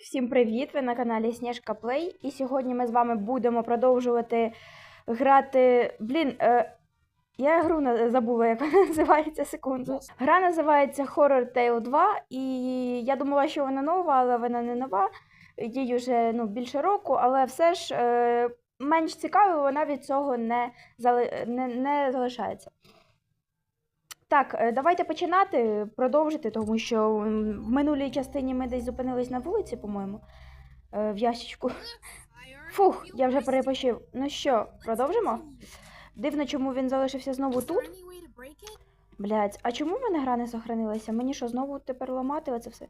Всім привіт! Ви на каналі Сніжка Плей. І сьогодні ми з вами будемо продовжувати грати. Блін, е, я гру забула, як вона називається секунду. Гра називається Horror Tale 2, і я думала, що вона нова, але вона не нова. Їй вже ну, більше року, але все ж е, менш цікавою вона від цього не, зали... не, не залишається. Так, е, давайте починати, продовжити, тому що в минулій частині ми десь зупинились на вулиці, по-моєму, е, в ящичку. Фух, я вже перепочив. Ну що, продовжимо? Дивно, чому він залишився знову тут. Блять, а чому в мене гра не сохранилася? Мені що, знову тепер ламати оце все?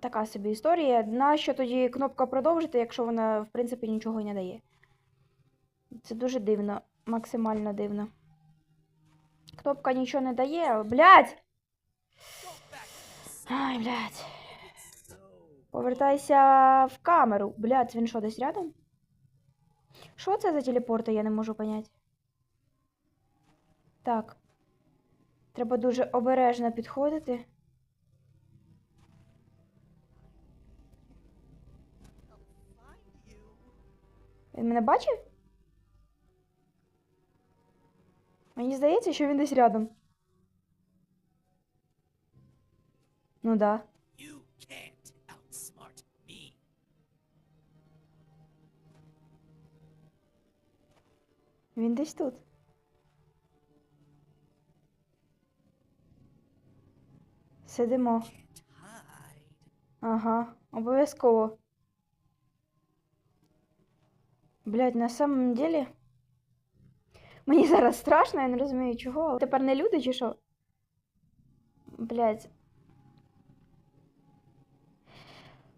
Така собі історія. Нащо тоді кнопка продовжити, якщо вона, в принципі, нічого не дає? Це дуже дивно, максимально дивно. Кнопка нічого не дає. Блять! Ай, блядь. Повертайся в камеру. Блядь, він що, десь рядом? Що це за телепорти, я не можу понять. Так. Треба дуже обережно підходити. Він мене бачив? Мені здається, що він десь рядом. Ну да. You can't outsmart me. Він десь тут. Сидимо. Can't hide. Ага, обов'язково. Блять, на самом деле. Мені зараз страшно, я не розумію чого. Тепер не люди чи що? Блять.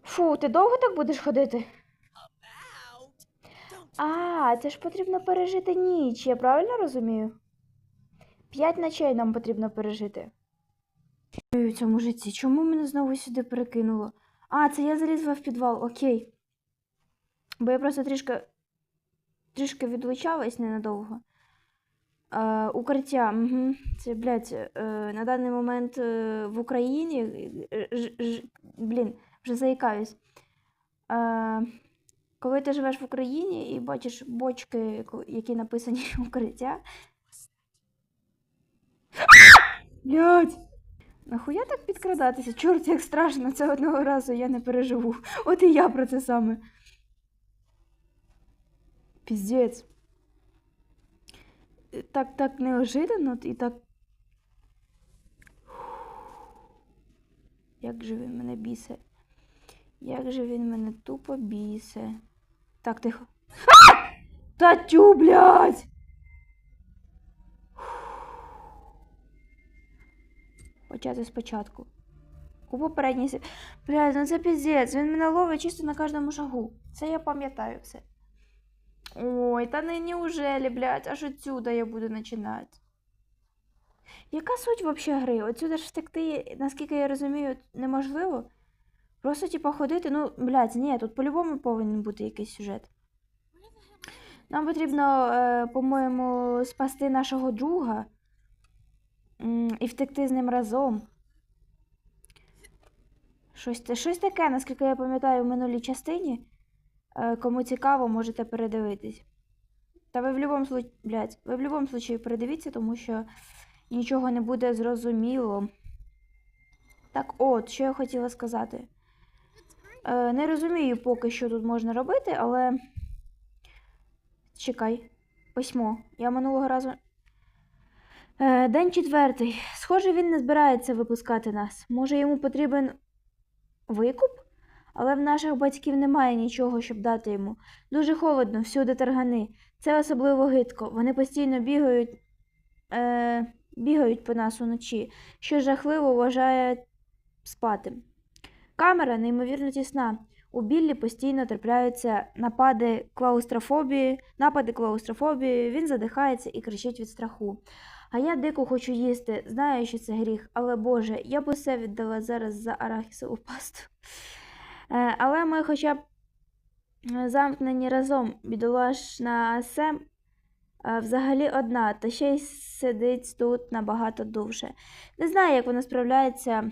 Фу, ти довго так будеш ходити? А, це ж потрібно пережити ніч, я правильно розумію? П'ять ночей нам потрібно пережити. У цьому житті. Чому мене знову сюди перекинуло? А, це я залізла в підвал, окей. Бо я просто трішки трішки відлучалась ненадовго. Е, укриття. Угу. Це, блядь, е, на даний момент е, в Україні. е, ж, ж, блін, вже заїкаюсь. Е, коли ти живеш в Україні і бачиш бочки, які написані укриття. Блядь! Нахуя так підкрадатися? Чорт, як страшно, це одного разу я не переживу. От і я про це саме. Піздець. Так, так неожиданно і так. Як же він мене бісе. Як же він мене тупо бісе. Так, тихо. А! Та тю, блядь! Почати спочатку. У попередній Блядь, ну це піздець. Він мене ловить чисто на кожному шагу. Це я пам'ятаю все. Ой, та не неужели, блядь, аж отсюда я буду починати. Яка суть вообще гри? Отсюда ж втекти, наскільки я розумію, неможливо. Просто, типа, ходити, ну, блядь, ні, тут по-любому повинен бути якийсь сюжет. Нам потрібно, е, по-моєму, спасти нашого друга і втекти з ним разом. Щось, щось таке, наскільки я пам'ятаю, в минулій частині. Е, кому цікаво, можете передивитись. Та ви в будь-якому случаї, будь-якому случаї передивіться, тому що нічого не буде зрозуміло. Так от, що я хотіла сказати. Е, не розумію поки що тут можна робити, але. Чекай. Письмо. Я минулого разу. Е, день четвертий. Схоже, він не збирається випускати нас. Може, йому потрібен викуп? Але в наших батьків немає нічого, щоб дати йому. Дуже холодно, всюди таргани. Це особливо гидко. Вони постійно бігають, е, бігають по нас уночі, що жахливо вважає спати. Камера неймовірно тісна. У Біллі постійно трапляються напади клаустрофобії, напади клаустрофобії, він задихається і кричить від страху. А я дико хочу їсти, знаю, що це гріх, але Боже, я б усе віддала зараз за арахісову пасту. Е, але ми хоча б е, замкнені разом, бідолашна Сем е, взагалі одна, та ще й сидить тут набагато довше. Не знаю, як вона справляється.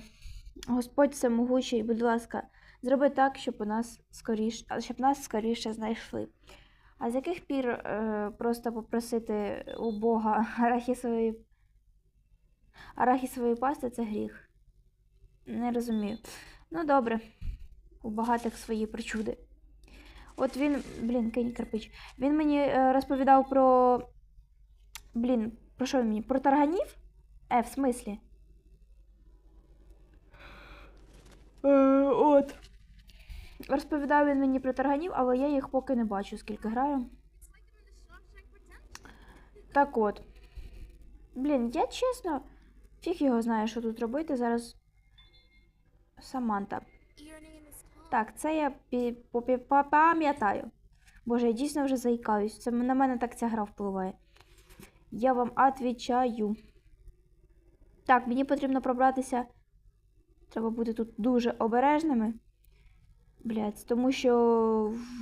Господь самогучий, будь ласка, зроби так, щоб у нас скоріше, щоб нас скоріше знайшли. А з яких пір е, просто попросити у Бога арахісової арахісової пасти це гріх? Не розумію. Ну, добре у багатих свої причуди. От він, блін, кинь кирпич. Він мені е, розповідав про. Блін, про що він мені? Про тарганів? Е, в смислі? Е, От. Розповідав він мені про тарганів, але я їх поки не бачу, скільки граю. Так от. Блін, я чесно, фіг його знаю, що тут робити. Зараз. Саманта. Так, це я пам'ятаю. Боже, я дійсно вже заїкаюсь. Це на мене так ця гра впливає. Я вам відвічаю. Так, мені потрібно пробратися. Треба бути тут дуже обережними. Блять, тому що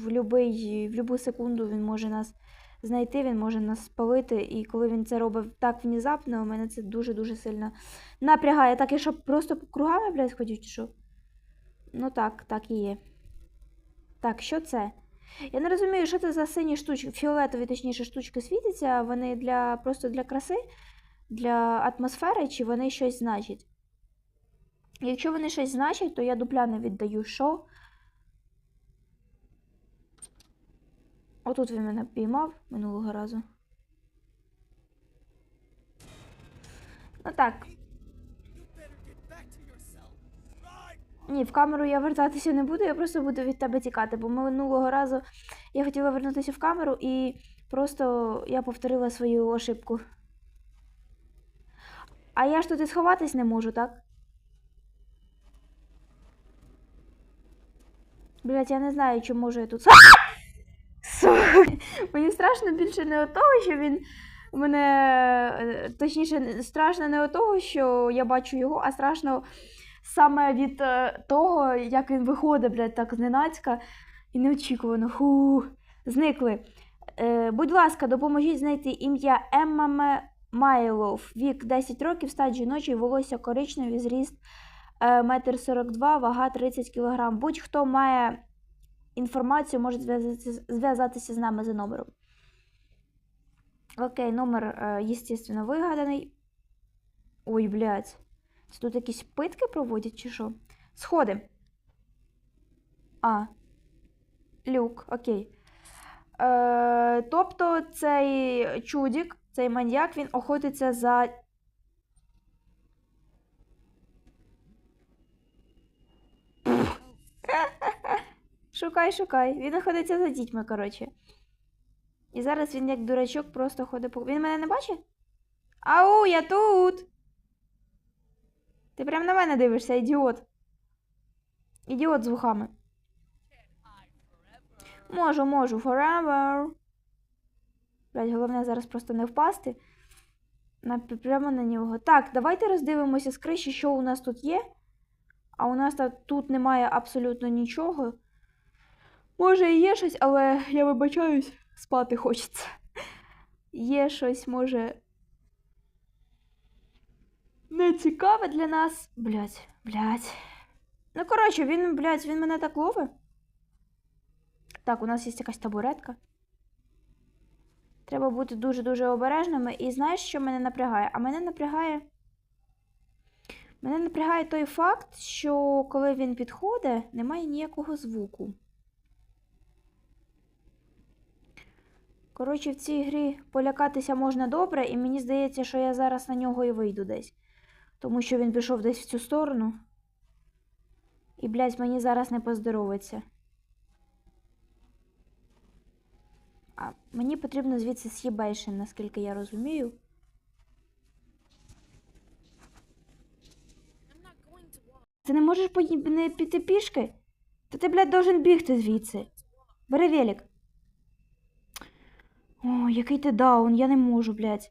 в любий, в любу секунду він може нас знайти, він може нас спалити. І коли він це робить так внезапно, у мене це дуже-дуже сильно напрягає. Так, я що просто кругами, блять, ходів що? Ну так, так і є. Так, що це? Я не розумію, що це за сині штучки, фіолетові, точніше, штучки світяться, вони для просто для краси, для атмосфери, чи вони щось значать? Якщо вони щось значать, то я дупля не віддаю що. Отут він мене піймав минулого разу. Ну так. Ні, в камеру я вертатися не буду, я просто буду від тебе тікати, бо минулого разу я хотіла вернутися в камеру і просто я повторила свою ошибку. А я ж тут і сховатись не можу, так? Блять, я не знаю, чи можу я тут. Сука! Мені страшно більше не от того, що він мене. Е, точніше, страшно не от того, що я бачу його, а страшно саме від е, того, як він виходить, блядь, так зненацька і неочікувано. Ху, зникли. Е, Будь ласка, допоможіть знайти ім'я Емма Майлов, вік 10 років, стать жіночий, волосся коричневі, зріст е, 1,42 м, вага 30 кг. Будь-хто має інформацію, може зв'язатися з нами за номером. Окей, номер, е, естественно, вигаданий. Ой, блядь. Це тут якісь питки проводять, чи що? Сходи. А. Люк, окей. Е, Тобто цей чудік, цей маньяк, він охотиться за. Шукай, шукай. Він охотиться за дітьми, коротше. І зараз він, як дурачок, просто ходить по. Він мене не бачить? Ау, я тут! Ти прям на мене дивишся, ідіот. Ідіот з вухами. Можу, можу, forever. Блять, головне зараз просто не впасти. На, прямо на нього. Так, давайте роздивимося з криші, що у нас тут є. А у нас тут немає абсолютно нічого. Може, і є щось, але я вибачаюсь, спати хочеться. Є щось, може не цікаве для нас. Блять, блять. Ну, коротше, він, блять, він мене так ловить. Так, у нас є якась табуретка. Треба бути дуже-дуже обережними. І знаєш, що мене напрягає? А мене напрягає. Мене напрягає той факт, що коли він підходить, немає ніякого звуку. Коротше, в цій грі полякатися можна добре, і мені здається, що я зараз на нього і вийду десь тому що він пішов десь в цю сторону. І, блядь, мені зараз не поздоровиться. А мені потрібно звідси с'їбайше, наскільки я розумію. Ти не можеш не піти пішки? Та ти, блядь, должен бігти звідси. Бери велик. О, який ти даун, я не можу, блядь.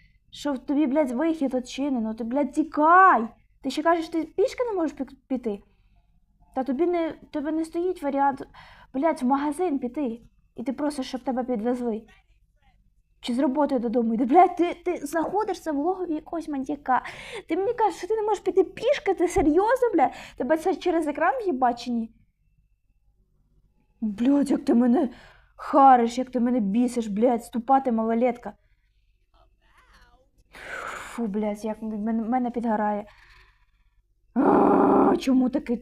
що тобі, блядь, вихід odчинено. Ти, блядь, тікай. Ти ще кажеш, ти пішки не можеш піти. Та тобі не, тебе не стоїть варіант, блядь, в магазин піти. І ти просиш, щоб тебе підвезли. Чи з роботи додому йде. Блядь, ти, ти знаходишся в логові якогось маньяка. Ти мені кажеш, що ти не можеш піти пішки, ти серйозно, блядь? Тебе це через екран чи ні? Блядь, як ти мене хариш, як ти мене бісиш, блядь, ступати малолетка. Фу, блядь, як мене, підгорає. А, Чому такий.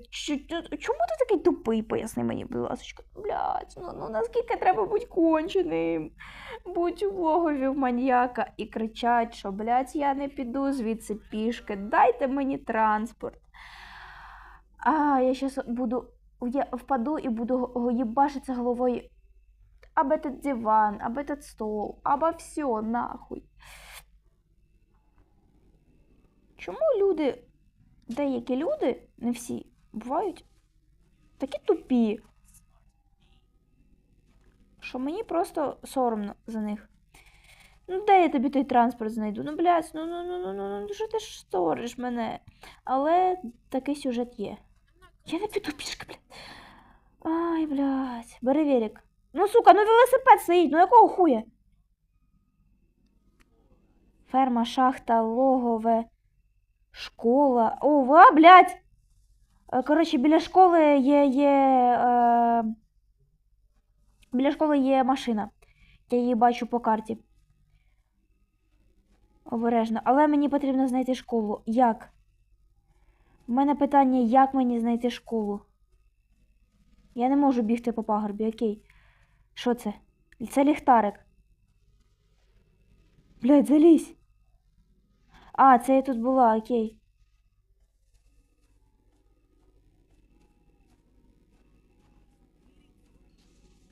Чому ти такий тупий? Поясни мені, будь ласка. Блядь, ну, ну наскільки треба бути конченим? Будь у логові в маньяка і кричать, що, блядь, я не піду звідси пішки, дайте мені транспорт. А, я щас буду. Я впаду і буду їбашитися головою об этот диван, об этот стол, обо все, нахуй. Чому люди, деякі люди, не всі, бувають такі тупі, що мені просто соромно за них. Ну, де я тобі той транспорт знайду? Ну, блядь, ну ну ну ну ну ну що ти ж сториш мене? Але такий сюжет є. Я не піду пішки, блядь. Ай, блядь. Бери велик. Ну, сука, ну велосипед стоїть, ну якого хуя? Ферма, шахта, логове, школа. О, ва, блядь! Е, Коротше, біля школи є. є е... Біля школи є машина. Я її бачу по карті. Обережно. Але мені потрібно знайти школу. Як? У мене питання, як мені знайти школу? Я не можу бігти по пагорбі, окей. Що це? Це ліхтарик. Блядь, залізь. А, це я тут була, окей.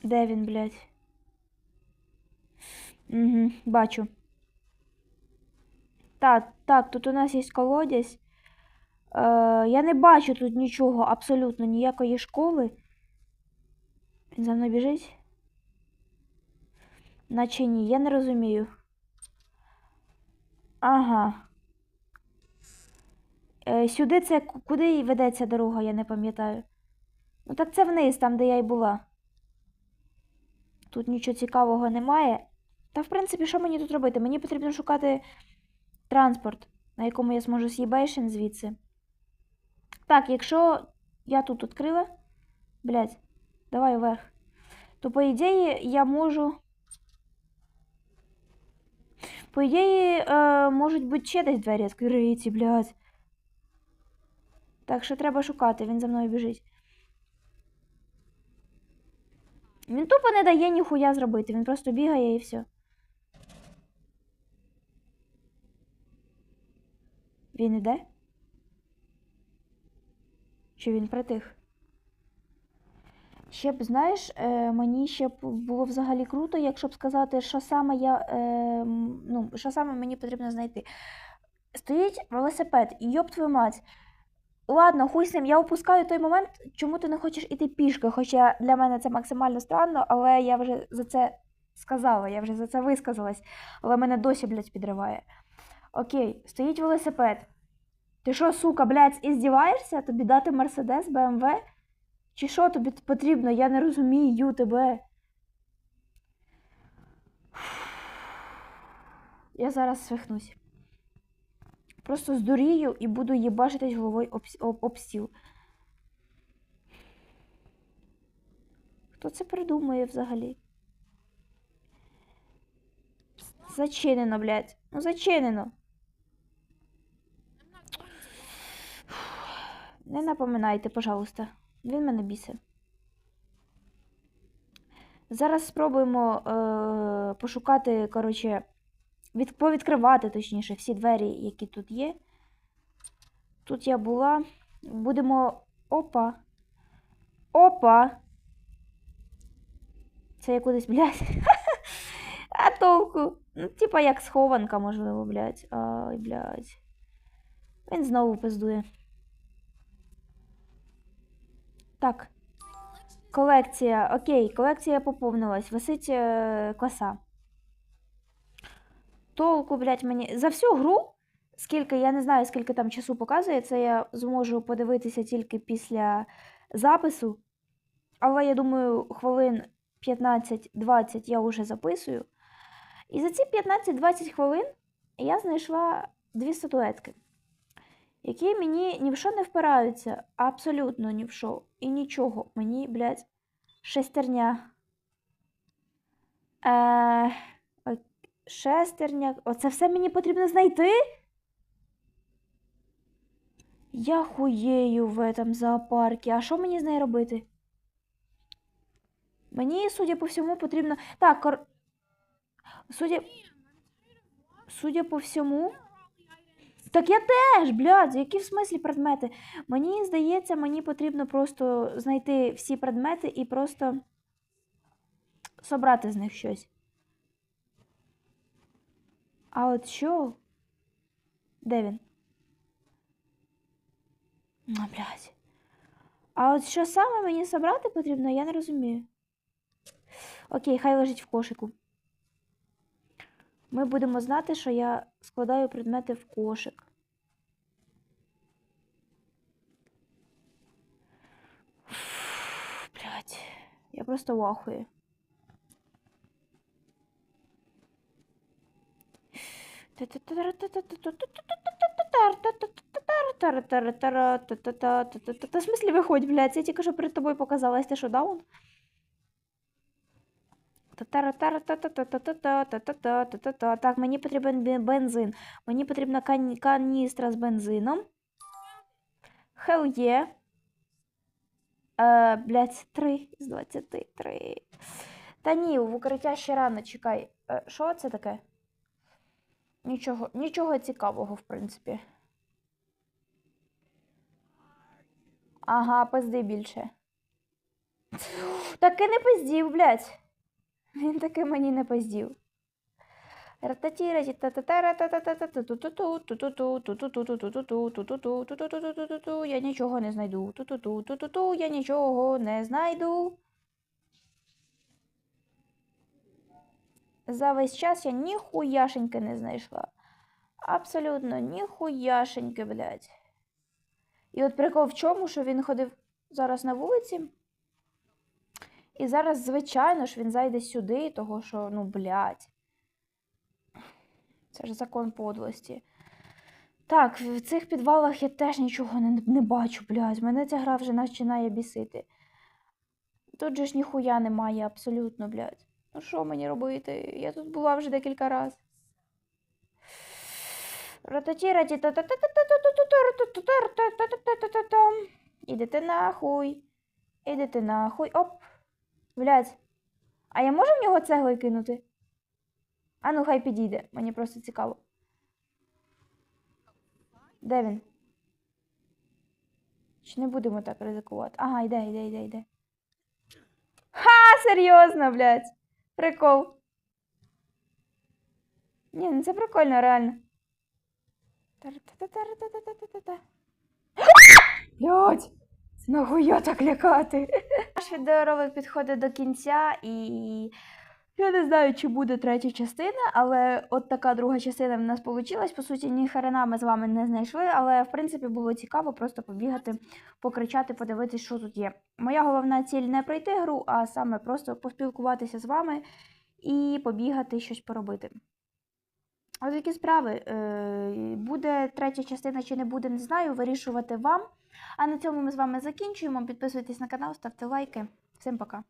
Де він, блядь? Угу, бачу. Так, так, тут у нас є колодязь. Е, я не бачу тут нічого, абсолютно ніякої школи. Він за мною біжить? Наче ні, я не розумію. Ага. Е, сюди це ку- куди ведеться дорога, я не пам'ятаю. Ну так це вниз, там, де я й була. Тут нічого цікавого немає. Та, в принципі, що мені тут робити? Мені потрібно шукати транспорт, на якому я зможу з'їбейшин звідси. Так, якщо я тут відкрила. Блядь, давай вверх. То, по ідеї, я можу. По ідеї, е, можуть бути ще десь двері відкриті, блядь. Так що треба шукати, він за мною біжить. Він тупо не дає ніхуя зробити, він просто бігає і все. Він іде? Чи він притих? Ще б, знаєш, е, мені ще б було взагалі круто, якщо б сказати, що саме я. Е, ну, що саме мені потрібно знайти. Стоїть велосипед, і йоб твою мать. Ладно, хуй з ним, я опускаю той момент, чому ти не хочеш іти пішки. Хоча для мене це максимально странно, але я вже за це сказала, я вже за це висказалась, але мене досі, блядь, підриває. Окей, стоїть велосипед. Ти що, сука, блядь, іздіваєшся? Тобі дати Мерседес, БМВ? Чи що тобі потрібно? Я не розумію тебе. Я зараз свихнусь. Просто здурію і буду їбашитись головою об, об, об стіл. Хто це придумує взагалі? Зачинено, блядь. Ну зачинено. Не напоминайте, пожалуйста. Він мене бісить. Зараз спробуємо е- пошукати, коротше, від- повідкривати, точніше, всі двері, які тут є. Тут я була. Будемо. Опа. Опа. Це я кудись, блядь. А толку? Ну, типа як схованка, можливо, блядь. Ай, блядь. Він знову пиздує. Так. Колекція. Окей, колекція поповнилась. Висить е, коса. Толку, блядь, мені. За всю гру, скільки, я не знаю, скільки там часу показує, це я зможу подивитися тільки після запису. Але я думаю, хвилин 15-20 я вже записую. І за ці 15-20 хвилин я знайшла дві статуетки, які мені ні в що не впираються. Абсолютно ні в що. І нічого. Мені, блядь, шестерня. Е, шестерня. Оце все мені потрібно знайти. Я хуєю в этом зоопарку. А що мені з нею робити? Мені, судя по всьому, потрібно. Так, кор... судя... судя по всьому. Так я теж, блядь, які в смислі предмети? Мені здається, мені потрібно просто знайти всі предмети і просто собрати з них щось. А от що? Де він? А, блядь. А от що саме мені собрати потрібно, я не розумію. Окей, хай лежить в кошику. Ми будемо знати, що я складаю предмети в кошик. Блять, я просто в В смысле виходь, блядь, я тільки що перед тобою показалась, ти що даун? Так, мені потрібен бензин. Мені потрібна каністра з бензином. Хел є. Е, блядь, 3 з 23. Та ні, в укриття ще рано чекай. Що це таке? Нічого, нічого цікавого, в принципі. Ага, пизди більше. Таки не пиздів, блядь. Він таки мені не пиздів. Я нічого не знайду. Ту-ту-ту-ту-ту, Я нічого не знайду. За весь час я ніхуяшеньки не знайшла. Абсолютно ніхуяшеньки, блядь. І от прикол в чому, що він ходив зараз на вулиці. І зараз, звичайно ж, він зайде сюди, того що, ну, блядь. Це ж закон подлості. Так, в цих підвалах я теж нічого не, не бачу, блядь. Мене ця гра вже починає бісити. Тут же ж ніхуя немає, абсолютно, блядь. Ну що мені робити? Я тут була вже декілька разів. Ідете нахуй. Ідете нахуй. Оп. Блядь. А я можу в нього цеглою кинути? А ну хай підійде, мені просто цікаво. Де він? Чи не будемо так ризикувати? Ага, йде, йде, йде, йде. Ха, серйозно, блядь. Прикол. Ні, ну це прикольно, реально. Блять! Нагуя так лякати. Наш відеоролик підходить до кінця і я не знаю, чи буде третя частина, але от така друга частина в нас вийшла. По суті, ні хрена ми з вами не знайшли, але в принципі було цікаво просто побігати, покричати, подивитись, що тут є. Моя головна ціль не пройти гру, а саме просто поспілкуватися з вами і побігати щось поробити. Ось такі справи. Е, Буде третя частина чи не буде, не знаю. Вирішувати вам. А на цьому ми з вами закінчуємо. Підписуйтесь на канал, ставте лайки. Всім пока.